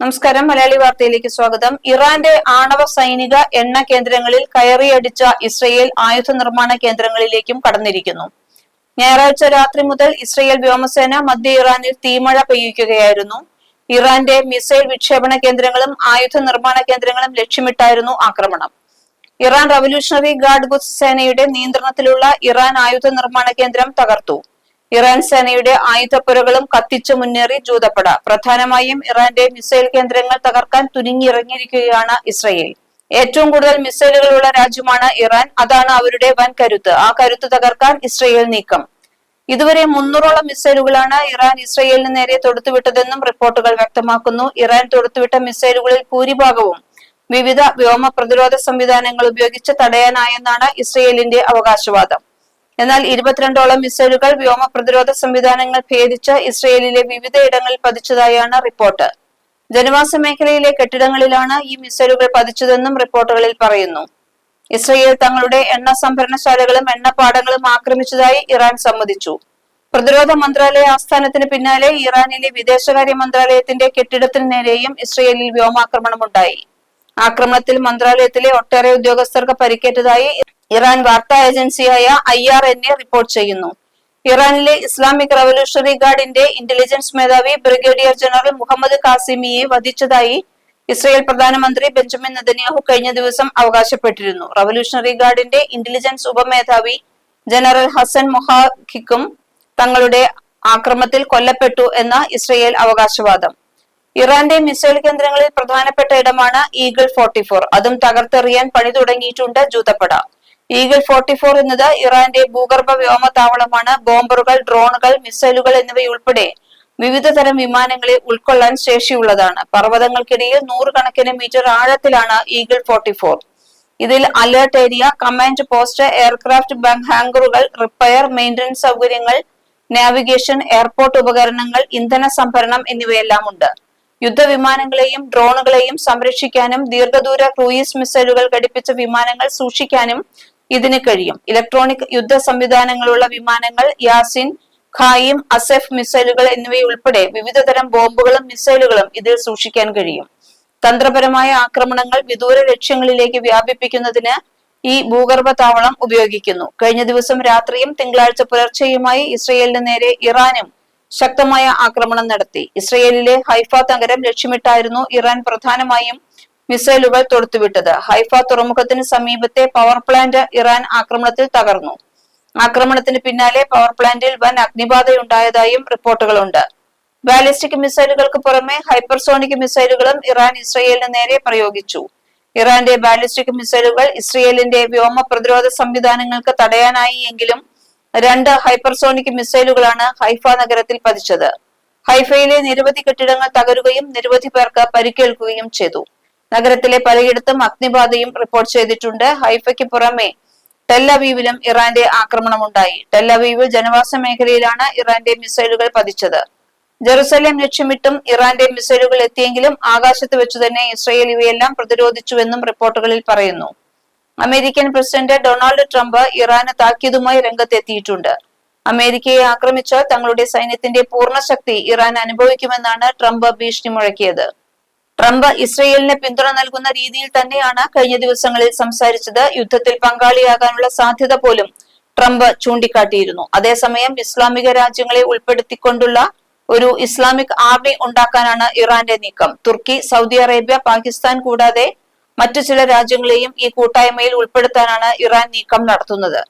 നമസ്കാരം. മലയാളി വാർത്തയിലേക്ക് സ്വാഗതം. ഇറാന്റെ ആണവ സൈനിക എണ്ണ കേന്ദ്രങ്ങളിൽ കയറിയടിച്ച ഇസ്രയേൽ ആയുധ നിർമ്മാണ കേന്ദ്രങ്ങളിലേക്കും കടന്നിരിക്കുന്നു. ഞായറാഴ്ച രാത്രി മുതൽ ഇസ്രയേൽ വ്യോമസേന മധ്യ ഇറാനിൽ തീമഴ പെയ്യിക്കുകയായിരുന്നു ഇറാന്റെ മിസൈൽ വിക്ഷേപണ കേന്ദ്രങ്ങളും ആയുധ നിർമ്മാണ കേന്ദ്രങ്ങളും ലക്ഷ്യമിട്ടായിരുന്നു ആക്രമണം. ഇറാൻ റവല്യൂഷണറി ഗാർഡ് ഗുസ് സേനയുടെ നിയന്ത്രണത്തിലുള്ള ഇറാൻ ആയുധ നിർമ്മാണ കേന്ദ്രം തകർത്തു. ഇറാൻ സേനയുടെ ആയുധപ്പുരകളും കത്തിച്ചു മുന്നേറി ജൂതപ്പട. പ്രധാനമായും ഇറാന്റെ മിസൈൽ കേന്ദ്രങ്ങൾ തകർക്കാൻ തുനിഞ്ഞിറങ്ങിയിരിക്കുകയാണ് ഇസ്രയേൽ. ഏറ്റവും കൂടുതൽ മിസൈലുകളുള്ള രാജ്യമാണ് ഇറാൻ. അതാണ് അവരുടെ വൻ കരുത്ത്. ആ കരുത്ത് തകർക്കാൻ ഇസ്രയേൽ നീക്കം. ഇതുവരെ മുന്നൂറോളം മിസൈലുകളാണ് ഇറാൻ ഇസ്രയേലിന് നേരെ തൊടുത്തുവിട്ടതെന്നും റിപ്പോർട്ടുകൾ വ്യക്തമാക്കുന്നു. ഇറാൻ തൊടുത്തുവിട്ട മിസൈലുകളിൽ ഭൂരിഭാഗവും വിവിധ വ്യോമ പ്രതിരോധ സംവിധാനങ്ങൾ ഉപയോഗിച്ച് തടയാനായെന്നാണ് ഇസ്രയേലിന്റെ അവകാശവാദം. എന്നാൽ ഇരുപത്തിരണ്ടോളം മിസൈലുകൾ വ്യോമ പ്രതിരോധ സംവിധാനങ്ങൾ ഭേദിച്ച് ഇസ്രയേലിലെ വിവിധ ഇടങ്ങളിൽ പതിച്ചതായാണ് റിപ്പോർട്ട്. ജനവാസ മേഖലയിലെ കെട്ടിടങ്ങളിലാണ് ഈ മിസൈലുകൾ പതിച്ചതെന്നും റിപ്പോർട്ടുകളിൽ പറയുന്നു. ഇസ്രയേൽ തങ്ങളുടെ എണ്ണ സംഭരണശാലകളും എണ്ണപ്പാടങ്ങളും ആക്രമിച്ചതായി ഇറാൻ സമ്മതിച്ചു. പ്രതിരോധ മന്ത്രാലയ ആസ്ഥാനത്തിന് പിന്നാലെ ഇറാനിലെ വിദേശകാര്യ മന്ത്രാലയത്തിന്റെ കെട്ടിടത്തിന് നേരെയും ഇസ്രയേലിൽ വ്യോമാക്രമണമുണ്ടായി. ആക്രമണത്തിൽ മന്ത്രാലയത്തിലെ ഒട്ടേറെ ഉദ്യോഗസ്ഥർക്ക് പരിക്കേറ്റതായി ഇറാൻ വാർത്താ ഏജൻസിയായ I R N A report ചെയ്യുന്നു. ഇറാനിലെ ഇസ്ലാമിക് റവല്യൂഷണറി ഗാർഡിന്റെ ഇന്റലിജൻസ് മേധാവി ബ്രിഗേഡിയർ ജനറൽ മുഹമ്മദ് കാസിമിയെ വധിച്ചതായി ഇസ്രയേൽ പ്രധാനമന്ത്രി ബെഞ്ചമിൻ നെതന്യാഹു കഴിഞ്ഞ ദിവസം അവകാശപ്പെട്ടിരുന്നു. റവല്യൂഷണറി ഗാർഡിന്റെ ഇന്റലിജൻസ് ഉപമേധാവി ജനറൽ ഹസൻ മൊഹാഖിക്കും തങ്ങളുടെ ആക്രമത്തിൽ കൊല്ലപ്പെട്ടു എന്ന ഇസ്രയേൽ അവകാശവാദം. ഇറാന്റെ മിസൈൽ കേന്ദ്രങ്ങളിൽ പ്രധാനപ്പെട്ട ഇടമാണ് ഈഗിൾ ഫോർട്ടി ഫോർ. അതും തകർത്തെറിയാൻ പണി തുടങ്ങിയിട്ടുണ്ട് ജൂതപ്പട. ഈഗിൾ ഫോർട്ടി ഫോർ എന്നത് ഇറാന്റെ ഭൂഗർഭ വ്യോമതാവളമാണ്. ബോംബറുകൾ ഡ്രോണുകൾ മിസൈലുകൾ എന്നിവയുൾപ്പെടെ വിവിധ തരം വിമാനങ്ങളെ ഉൾക്കൊള്ളാൻ ശേഷിയുള്ളതാണ്. പർവതങ്ങൾക്കിടയിൽ നൂറുകണക്കിന് മീറ്റർ ആഴത്തിലാണ് ഈഗിൾ ഫോർട്ടി ഫോർ ഇതിൽ alert area command post aircraft ഹാങ്കറുകൾ repair maintenance സൗകര്യങ്ങൾ നാവിഗേഷൻ എയർപോർട്ട് ഉപകരണങ്ങൾ ഇന്ധന സംഭരണം എന്നിവയെല്ലാം ഉണ്ട്. യുദ്ധവിമാനങ്ങളെയും ഡ്രോണുകളെയും സംരക്ഷിക്കാനും ദീർഘദൂര ക്രൂയിസ് മിസൈലുകൾ ഘടിപ്പിച്ച വിമാനങ്ങൾ സൂക്ഷിക്കാനും ഇതിന് കഴിയും. ഇലക്ട്രോണിക് യുദ്ധ സംവിധാനങ്ങളുള്ള വിമാനങ്ങൾ യാസിൻ ഖായിം അസെഫ് മിസൈലുകൾ എന്നിവയുൾപ്പെടെ വിവിധ തരം ബോംബുകളും മിസൈലുകളും ഇതിൽ സൂക്ഷിക്കാൻ കഴിയും. തന്ത്രപരമായ ആക്രമണങ്ങൾ വിദൂര ലക്ഷ്യങ്ങളിലേക്ക് വ്യാപിപ്പിക്കുന്നതിന് ഈ ഭൂഗർഭ താവളം ഉപയോഗിക്കുന്നു. കഴിഞ്ഞ ദിവസം രാത്രിയും തിങ്കളാഴ്ച പുലർച്ചെയുമായി ഇസ്രയേലിന് നേരെ ഇറാനും ശക്തമായ ആക്രമണം നടത്തി. ഇസ്രയേലിലെ ഹൈഫ നഗരം ലക്ഷ്യമിട്ടായിരുന്നു ഇറാൻ പ്രധാനമായും മിസൈലുകൾ തൊടുത്തുവിട്ടത്. ഹൈഫ തുറമുഖത്തിന് സമീപത്തെ പവർ പ്ലാന്റ് ഇറാൻ ആക്രമണത്തിൽ തകർന്നു. ആക്രമണത്തിന് പിന്നാലെ പവർ പ്ലാന്റിൽ വൻ അഗ്നിബാധയുണ്ടായതായും റിപ്പോർട്ടുകളുണ്ട്. ബാലിസ്റ്റിക് മിസൈലുകൾക്ക് പുറമെ ഹൈപ്പർസോണിക് മിസൈലുകളും ഇറാൻ ഇസ്രയേലിന് നേരെ പ്രയോഗിച്ചു. ഇറാന്റെ ബാലിസ്റ്റിക് മിസൈലുകൾ ഇസ്രയേലിന്റെ വ്യോമ പ്രതിരോധ സംവിധാനങ്ങൾക്ക് തടയാനായി എങ്കിലും രണ്ട് ഹൈപ്പർസോണിക് മിസൈലുകളാണ് ഹൈഫ നഗരത്തിൽ പതിച്ചത്. ഹൈഫയിലെ നിരവധി കെട്ടിടങ്ങൾ തകരുകയും നിരവധി പേർക്ക് പരിക്കേൽക്കുകയും ചെയ്തു. നഗരത്തിലെ പലയിടത്തും അഗ്നിബാധയും റിപ്പോർട്ട് ചെയ്തിട്ടുണ്ട്. ഹൈഫയ്ക്ക് പുറമെ ടെല്ലവീവിലും ഇറാന്റെ ആക്രമണമുണ്ടായി. ടെല്ലവീവിൽ ജനവാസ മേഖലയിലാണ് ഇറാന്റെ മിസൈലുകൾ പതിച്ചത്. ജെറുസലേം ലക്ഷ്യമിട്ടും ഇറാന്റെ മിസൈലുകൾ എത്തിയെങ്കിലും ആകാശത്ത് വെച്ചു തന്നെ ഇസ്രയേൽ ഇവയെല്ലാം പ്രതിരോധിച്ചുവെന്നും റിപ്പോർട്ടുകളിൽ പറയുന്നു. അമേരിക്കൻ പ്രസിഡന്റ് ഡൊണാൾഡ് ട്രംപ് ഇറാന് താക്കീതുമായി രംഗത്തെത്തിയിട്ടുണ്ട്. അമേരിക്കയെ ആക്രമിച്ചാൽ തങ്ങളുടെ സൈന്യത്തിന്റെ പൂർണ ശക്തി ഇറാൻ അനുഭവിക്കുമെന്നാണ് ട്രംപ് ഭീഷണി മുഴക്കിയത്. ട്രംപ് ഇസ്രയേലിന് പിന്തുണ നൽകുന്ന രീതിയിൽ തന്നെയാണ് കഴിഞ്ഞ ദിവസങ്ങളിൽ സംസാരിച്ചത്. യുദ്ധത്തിൽ പങ്കാളിയാകാനുള്ള സാധ്യത പോലും ട്രംപ് ചൂണ്ടിക്കാട്ടിയിരുന്നു. അതേസമയം ഇസ്ലാമിക രാജ്യങ്ങളെ ഉൾപ്പെടുത്തിക്കൊണ്ടുള്ള ഒരു ഇസ്ലാമിക് ആർമി ഉണ്ടാക്കാനാണ് ഇറാന്റെ നീക്കം. തുർക്കി സൗദി അറേബ്യ പാകിസ്ഥാൻ കൂടാതെ മറ്റു ചില രാജ്യങ്ങളെയും ഈ കൂട്ടായ്മയിൽ ഉൾപ്പെടുത്താനാണ് ഇറാൻ നീക്കം നടത്തുന്നത്.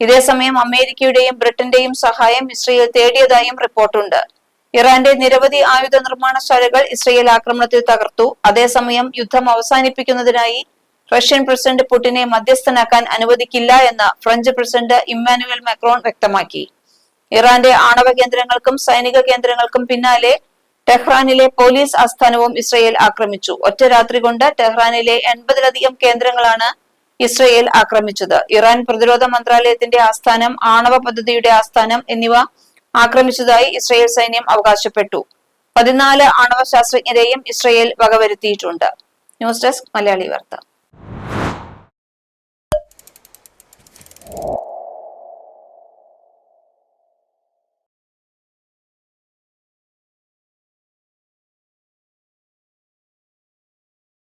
ഇതേസമയം അമേരിക്കയുടെയും ബ്രിട്ടന്റെയും സഹായം ഇസ്രയേൽ തേടിയതായും റിപ്പോർട്ടുണ്ട്. ഇറാന്റെ നിരവധി ആയുധ നിർമ്മാണശാലകൾ ഇസ്രയേൽ ആക്രമണത്തിൽ തകർത്തു. അതേസമയം യുദ്ധം അവസാനിപ്പിക്കുന്നതിനായി റഷ്യൻ പ്രസിഡന്റ് പുടിനെ മധ്യസ്ഥനാക്കാൻ അനുവദിക്കില്ല എന്ന് ഫ്രഞ്ച് പ്രസിഡന്റ് ഇമ്മാനുവൽ മാക്രോൺ വ്യക്തമാക്കി. ഇറാന്റെ ആണവ കേന്ദ്രങ്ങൾക്കും സൈനിക കേന്ദ്രങ്ങൾക്കും പിന്നാലെ ടെഹ്റാനിലെ പോലീസ് ആസ്ഥാനവും ഇസ്രയേൽ ആക്രമിച്ചു. ഒറ്റ രാത്രി കൊണ്ട് ടെഹ്റാനിലെ എൺപതിലധികം കേന്ദ്രങ്ങളാണ് ഇസ്രയേൽ ആക്രമിച്ചത്. ഇറാൻ പ്രതിരോധ മന്ത്രാലയത്തിന്റെ ആസ്ഥാനം ആണവ പദ്ധതിയുടെ ആസ്ഥാനം എന്നിവ ആക്രമിച്ചതായി ഇസ്രയേൽ സൈന്യം അവകാശപ്പെട്ടു. പതിനാല് ആണവ ശാസ്ത്രജ്ഞരെയും ഇസ്രയേൽ വകവരുത്തിയിട്ടുണ്ട്. ന്യൂസ് ഡെസ്ക് മലയാളി വാർത്ത.